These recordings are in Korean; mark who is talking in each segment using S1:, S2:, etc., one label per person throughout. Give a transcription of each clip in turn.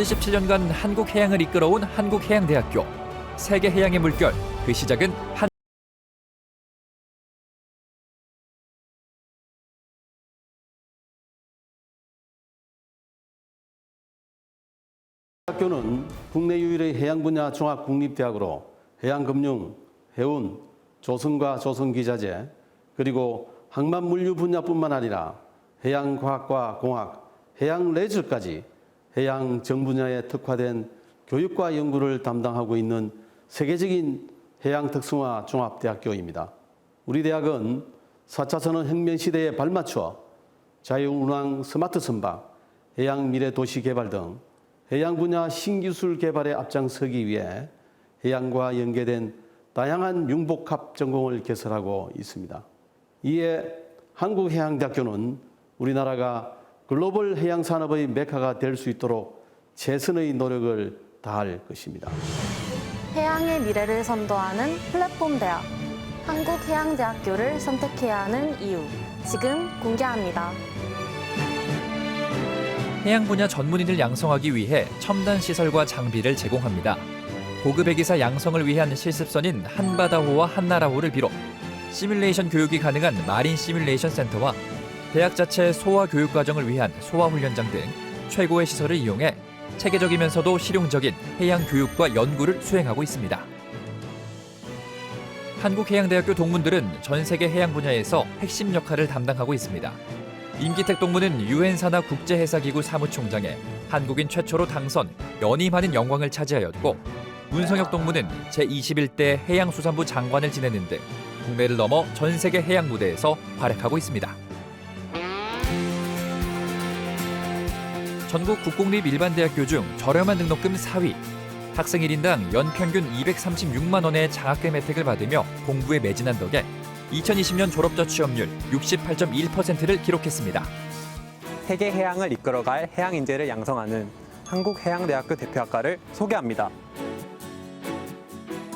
S1: 77년간 한국 해양을 이끌어온 한국해양대학교. 세계 해양의 물결. 그 시작은 한
S2: 학교는 국내 유일의 해양 분야 종합 국립대학으로 해양금융, 해운, 조선과 조선기자재 그리고 항만 물류 분야뿐만 아니라 해양과학과 공학, 해양 레저까지 해양 정 분야에 특화된 교육과 연구를 담당하고 있는 세계적인 해양 특성화 종합대학교입니다. 우리 대학은 4차 산업 혁명 시대에 발맞춰 자유운항 스마트 선박, 해양 미래 도시 개발 등 해양 분야 신기술 개발에 앞장서기 위해 해양과 연계된 다양한 융복합 전공을 개설하고 있습니다. 이에 한국해양대학교는 우리나라가 글로벌 해양 산업의 메카가 될 수 있도록 최선의 노력을 다할 것입니다.
S3: 해양의 미래를 선도하는 플랫폼 대학. 한국해양대학교를 선택해야 하는 이유. 지금 공개합니다.
S1: 해양 분야 전문인을 양성하기 위해 첨단 시설과 장비를 제공합니다. 고급 회기사 양성을 위한 실습선인 한바다호와 한나라호를 비롯 시뮬레이션 교육이 가능한 마린 시뮬레이션 센터와 대학 자체 소화 교육 과정을 위한 소화 훈련장 등 최고의 시설을 이용해 체계적이면서도 실용적인 해양 교육과 연구를 수행하고 있습니다. 한국해양대학교 동문들은 전 세계 해양 분야에서 핵심 역할을 담당하고 있습니다. 임기택 동무는 유엔 산하 국제해사기구 사무총장에 한국인 최초로 당선 연임하는 영광을 차지하였고 문성혁 동무는 제21대 해양수산부 장관을 지내는 등 국내를 넘어 전 세계 해양 무대에서 활약하고 있습니다. 전국 국공립 일반대학교 중 저렴한 등록금 4위, 학생 1인당 연평균 236만 원의 장학금 혜택을 받으며 공부에 매진한 덕에 2020년 졸업자 취업률 68.1%를 기록했습니다.
S4: 세계 해양을 이끌어갈 해양 인재를 양성하는 한국해양대학교 대표학과를 소개합니다.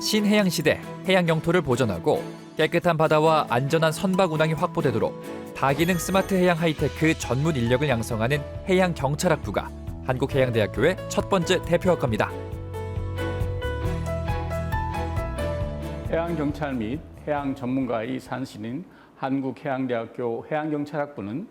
S1: 신해양 시대 해양 영토를 보존하고 깨끗한 바다와 안전한 선박 운항이 확보되도록 다기능 스마트 해양 하이테크 전문 인력을 양성하는 해양 경찰학부가 한국해양대학교의 첫 번째 대표 학과입니다.
S5: 해양 경찰 및 해양 전문가의 산신인 한국해양대학교 해양경찰학부는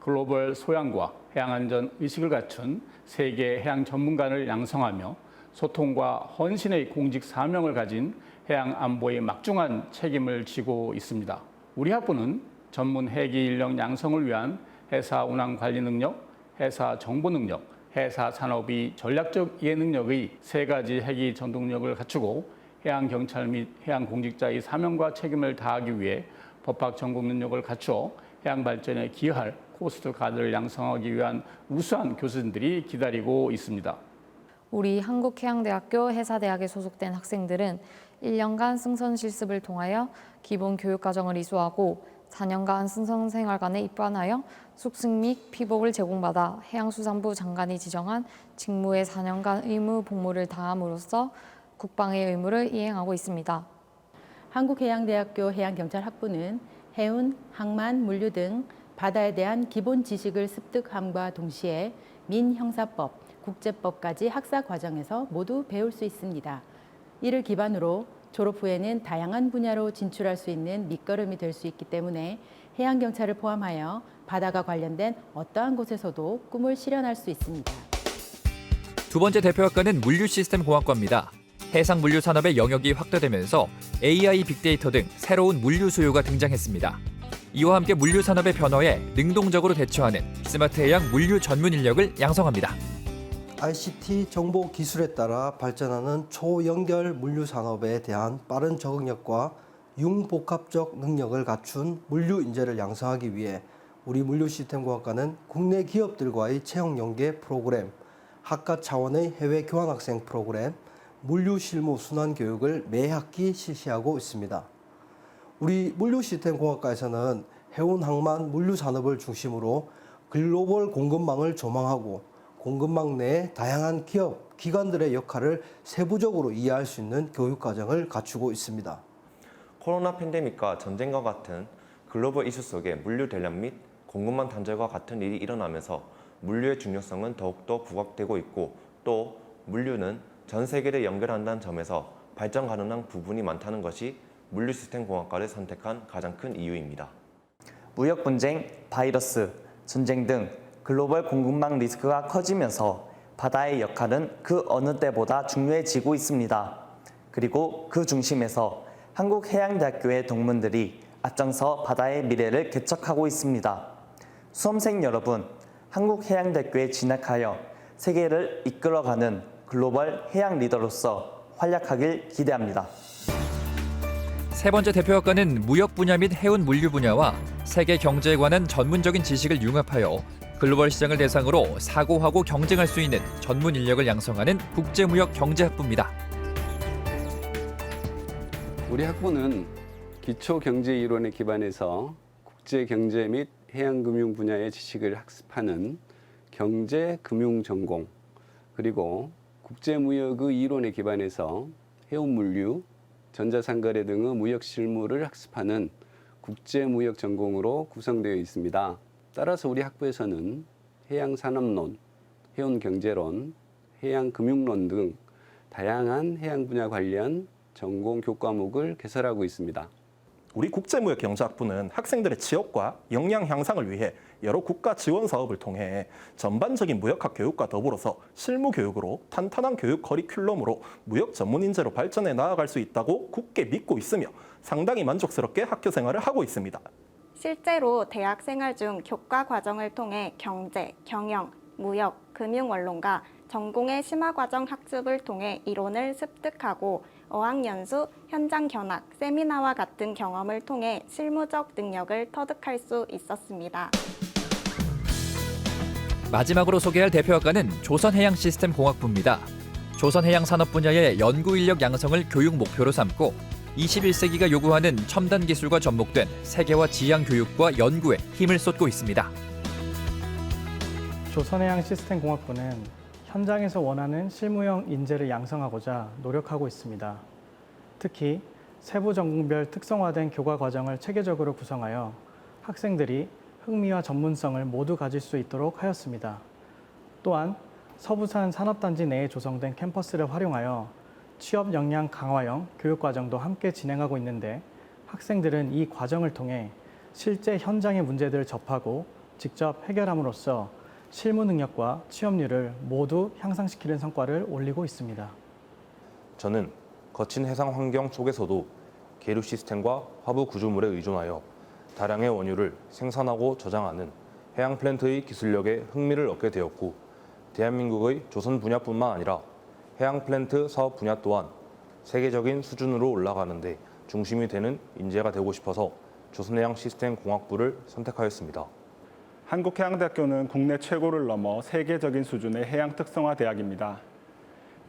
S5: 글로벌 소양과 해양안전 의식을 갖춘 세계 해양 전문가를 양성하며 소통과 헌신의 공직 사명을 가진 해양 안보의 막중한 책임을 지고 있습니다. 우리 학부는 전문 해기 인력 양성을 위한 해사 운항 관리 능력, 해사 정보 능력, 해사 산업의 전략적 이해 능력의 세 가지 해기 전동력을 갖추고 해양 경찰 및 해양 공직자의 사명과 책임을 다하기 위해 법학 전공 능력을 갖추어 해양 발전에 기여할 코스트 가드를 양성하기 위한 우수한 교수진들이 기다리고 있습니다.
S3: 우리 한국해양대학교 해사대학에 소속된 학생들은 1년간 승선 실습을 통하여 기본 교육 과정을 이수하고 4년간 승선 생활관에 입관하여 숙식 및 피복을 제공받아 해양수산부 장관이 지정한 직무의 4년간 의무 복무를 다함으로써 국방의 의무를 이행하고 있습니다.
S6: 한국해양대학교 해양경찰학부는 해운, 항만, 물류 등 바다에 대한 기본 지식을 습득함과 동시에 민형사법, 국제법까지 학사 과정에서 모두 배울 수 있습니다. 이를 기반으로 졸업 후에는 다양한 분야로 진출할 수 있는 밑거름이 될 수 있기 때문에 해양경찰을 포함하여 바다가 관련된 어떠한 곳에서도 꿈을 실현할 수 있습니다.
S1: 두 번째 대표 학과는 물류시스템공학과입니다. 해상 물류 산업의 영역이 확대되면서 AI 빅데이터 등 새로운 물류 수요가 등장했습니다. 이와 함께 물류 산업의 변화에 능동적으로 대처하는 스마트 해양 물류 전문 인력을 양성합니다.
S7: ICT 정보 기술에 따라 발전하는 초연결 물류 산업에 대한 빠른 적응력과 융복합적 능력을 갖춘 물류 인재를 양성하기 위해 우리 물류 시스템공학과는 국내 기업들과의 채용 연계 프로그램, 학과 차원의 해외 교환학생 프로그램, 물류 실무 순환 교육을 매 학기 실시하고 있습니다. 우리 물류 시스템 공학과에서는 해운 항만 물류 산업을 중심으로 글로벌 공급망을 조망하고 공급망 내 다양한 기업, 기관들의 역할을 세부적으로 이해할 수 있는 교육 과정을 갖추고 있습니다.
S8: 코로나 팬데믹과 전쟁과 같은 글로벌 이슈 속에 물류 대란 및 공급망 단절과 같은 일이 일어나면서 물류의 중요성은 더욱더 부각되고 있고 또 물류는 전 세계를 연결한다는 점에서 발전 가능한 부분이 많다는 것이 물류 시스템 공학과를 선택한 가장 큰 이유입니다.
S9: 무역 분쟁, 바이러스, 전쟁 등 글로벌 공급망 리스크가 커지면서 바다의 역할은 그 어느 때보다 중요해지고 있습니다. 그리고 그 중심에서 한국해양대학교의 동문들이 앞장서 바다의 미래를 개척하고 있습니다. 수험생 여러분, 한국해양대학교에 진학하여 세계를 이끌어가는 글로벌 해양 리더로서 활약하길 기대합니다.
S1: 세 번째 대표 학과는 무역 분야 및 해운 물류 분야와 세계 경제에 관한 전문적인 지식을 융합하여 글로벌 시장을 대상으로 사고하고 경쟁할 수 있는 전문 인력을 양성하는 국제무역 경제학부입니다.
S10: 우리 학부는 기초 경제 이론에 기반해서 국제 경제 및 해양 금융 분야의 지식을 학습하는 경제 금융 전공 그리고 국제 무역의 이론에 기반해서 해운 물류, 전자상거래 등의 무역 실무를 학습하는 국제 무역 전공으로 구성되어 있습니다. 따라서 우리 학부에서는 해양 산업론, 해운 경제론, 해양 금융론 등 다양한 해양 분야 관련 전공 교과목을 개설하고 있습니다.
S11: 우리 국제무역 경제학부는 학생들의 취업과 역량 향상을 위해 여러 국가 지원 사업을 통해 전반적인 무역학 교육과 더불어서 실무 교육으로 탄탄한 교육 커리큘럼으로 무역 전문 인재로 발전해 나아갈 수 있다고 굳게 믿고 있으며 상당히 만족스럽게 학교 생활을 하고 있습니다.
S12: 실제로 대학 생활 중 교과 과정을 통해 경제, 경영, 무역, 금융 원론과 전공의 심화 과정 학습을 통해 이론을 습득하고 어학연수, 현장 견학, 세미나와 같은 경험을 통해 실무적 능력을 터득할 수 있었습니다.
S1: 마지막으로 소개할 대표 학과는 조선해양시스템공학부입니다. 조선해양 산업 분야의 연구 인력 양성을 교육 목표로 삼고 21세기가 요구하는 첨단 기술과 접목된 세계화 지향 교육과 연구에 힘을 쏟고 있습니다.
S13: 조선해양 시스템 공학부는 현장에서 원하는 실무형 인재를 양성하고자 노력하고 있습니다. 특히 세부 전공별 특성화된 교과 과정을 체계적으로 구성하여 학생들이 흥미와 전문성을 모두 가질 수 있도록 하였습니다. 또한 서부산 산업단지 내에 조성된 캠퍼스를 활용하여 취업 역량 강화형 교육 과정도 함께 진행하고 있는데 학생들은 이 과정을 통해 실제 현장의 문제들을 접하고 직접 해결함으로써 실무 능력과 취업률을 모두 향상시키는 성과를 올리고 있습니다.
S14: 저는 거친 해상 환경 속에서도 계류 시스템과 화부 구조물에 의존하여 다량의 원유를 생산하고 저장하는 해양 플랜트의 기술력에 흥미를 얻게 되었고 대한민국의 조선 분야뿐만 아니라 해양 플랜트 사업 분야 또한 세계적인 수준으로 올라가는데 중심이 되는 인재가 되고 싶어서 조선해양 시스템 공학부를 선택하였습니다.
S15: 한국해양대학교는 국내 최고를 넘어 세계적인 수준의 해양 특성화 대학입니다.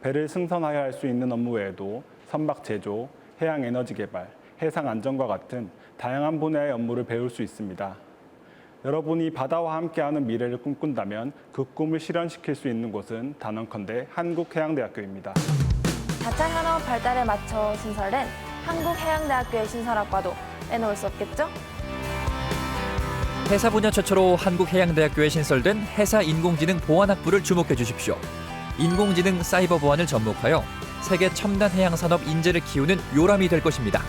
S15: 배를 승선하여 할 수 있는 업무 외에도 선박 제조, 해양 에너지 개발, 해상 안전과 같은 다양한 분야의 업무를 배울 수 있습니다. 여러분이 바다와 함께하는 미래를 꿈꾼다면 그 꿈을 실현시킬 수 있는 곳은 단언컨대 한국해양대학교입니다.
S16: 4차 산업 발달에 맞춰 신설된 한국해양대학교의 신설학과도 빼놓을 수 없겠죠?
S1: 해사 분야 최초로 한국해양대학교에 신설된 해사인공지능 보안학부를 주목해 주십시오. 인공지능 사이버 보안을 접목하여 세계 첨단 해양 산업 인재를 키우는 요람이 될 것입니다.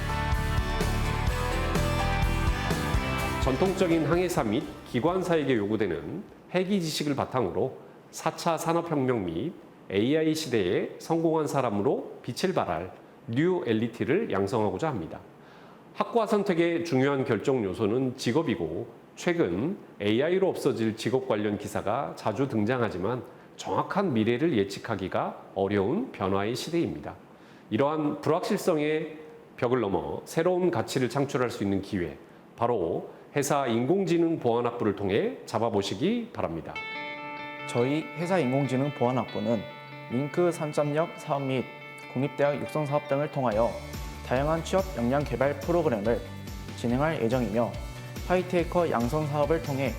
S17: 전통적인 항해사 및 기관사에게 요구되는 핵이 지식을 바탕으로 4차 산업혁명 및 AI 시대에 성공한 사람으로 빛을 발할 뉴 엘리트를 양성하고자 합니다. 학과 선택의 중요한 결정 요소는 직업이고 최근 AI로 없어질 직업 관련 기사가 자주 등장하지만 정확한 미래를 예측하기가 어려운 변화의 시대입니다. 이러한 불확실성의 벽을 넘어 새로운 가치를 창출할 수 있는 기회, 바로 회사 인공지능 보안학부를 통해 잡아보시기 바랍니다.
S9: 저희 회사 인공지능 보안학부는 링크 3.0 사업 및 공립대학 육성 사업 등을 통하여 다양한 취업 역량 개발 프로그램을 진행할 예정이며 화이트해커 양성 사업을 통해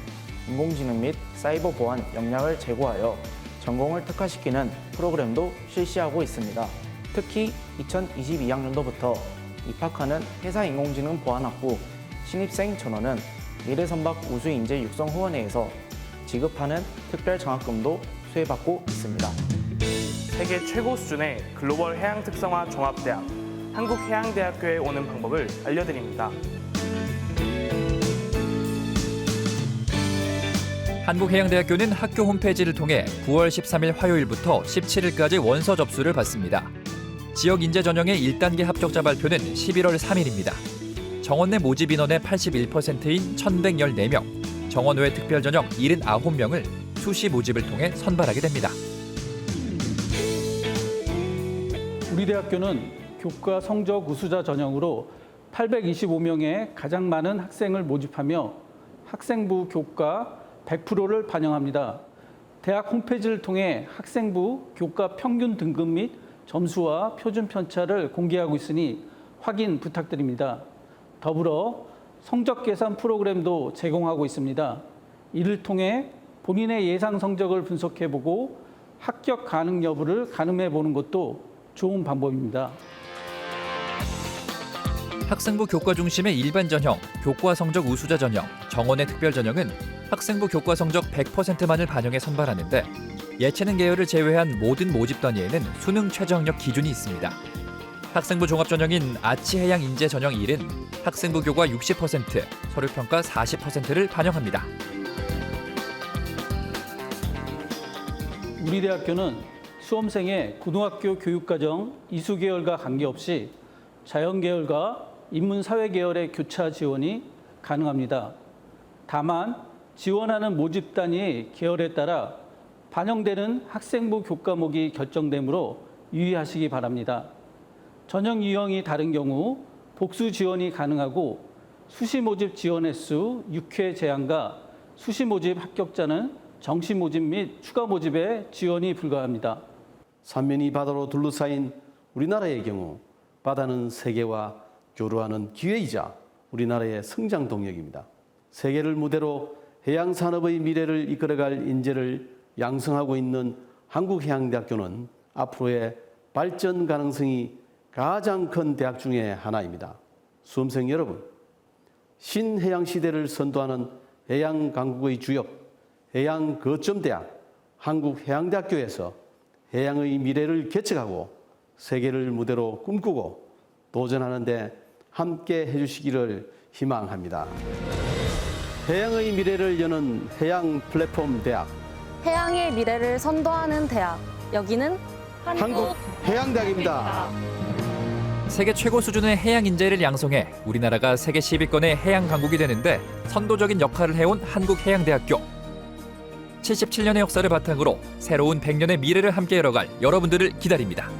S9: 인공지능 및 사이버 보안 역량을 제고하여 전공을 특화시키는 프로그램도 실시하고 있습니다. 특히 2022학년도부터 입학하는 회사 인공지능 보안학부 신입생 전원은 미래선박 우수인재 육성 후원회에서 지급하는 특별 장학금도 수혜받고 있습니다.
S18: 세계 최고 수준의 글로벌 해양 특성화 종합대학 한국해양대학교에 오는 방법을 알려드립니다.
S1: 한국해양대학교는 학교 홈페이지를 통해 9월 13일 화요일부터 17일까지 원서 접수를 받습니다. 지역 인재 전형의 1단계 합격자 발표는 11월 3일입니다. 정원 내 모집 인원의 81%인 1,114명, 정원 외 특별 전형 79명을 수시 모집을 통해 선발하게 됩니다.
S5: 우리 대학교는 교과 성적 우수자 전형으로 825명의 가장 많은 학생을 모집하며 학생부 교과 100%를 반영합니다. 대학 홈페이지를 통해 학생부 교과 평균 등급 및 점수와 표준 편차를 공개하고 있으니 확인 부탁드립니다. 더불어 성적 계산 프로그램도 제공하고 있습니다. 이를 통해 본인의 예상 성적을 분석해 보고 합격 가능 여부를 가늠해 보는 것도 좋은 방법입니다.
S1: 학생부 교과 중심의 일반 전형, 교과 성적 우수자 전형, 정원의 특별 전형은 학생부 교과 성적 100%만을 반영해 선발하는데 예체능 계열을 제외한 모든 모집 단위에는 수능 최저학력 기준이 있습니다. 학생부 종합 전형인 아치해양 인재 전형 1은 학생부 교과 60%, 서류평가 40%를 반영합니다.
S5: 우리 대학교는 수험생의 고등학교 교육과정 이수 계열과 관계없이 자연 계열과 인문 사회 계열의 교차 지원이 가능합니다. 다만 지원하는 모집 단위 계열에 따라 반영되는 학생부 교과목이 결정되므로 유의하시기 바랍니다. 전형 유형이 다른 경우 복수 지원이 가능하고 수시 모집 지원 횟수 6회 제한과 수시 모집 합격자는 정시 모집 및 추가 모집에 지원이 불가합니다.
S2: 삼면이 바다로 둘러싸인 우리나라의 경우 바다는 세계와 교류하는 기회이자 우리나라의 성장 동력입니다. 세계를 무대로 해양 산업의 미래를 이끌어갈 인재를 양성하고 있는 한국해양대학교는 앞으로의 발전 가능성이 가장 큰 대학 중의 하나입니다. 수험생 여러분, 신해양 시대를 선도하는 해양 강국의 주역, 해양 거점 대학 한국해양대학교에서 해양의 미래를 개척하고 세계를 무대로 꿈꾸고 도전하는 데 함께 해주시기를 희망합니다. 해양의 미래를 여는 해양 플랫폼 대학
S16: 해양의 미래를 선도하는 대학. 여기는
S2: 한국해양대학입니다.
S1: 세계 최고 수준의 해양 인재를 양성해 우리나라가 세계 10위권의 해양 강국이 되는데 선도적인 역할을 해온 한국해양대학교. 77년의 역사를 바탕으로 새로운 100년의 미래를 함께 열어갈 여러분들을 기다립니다.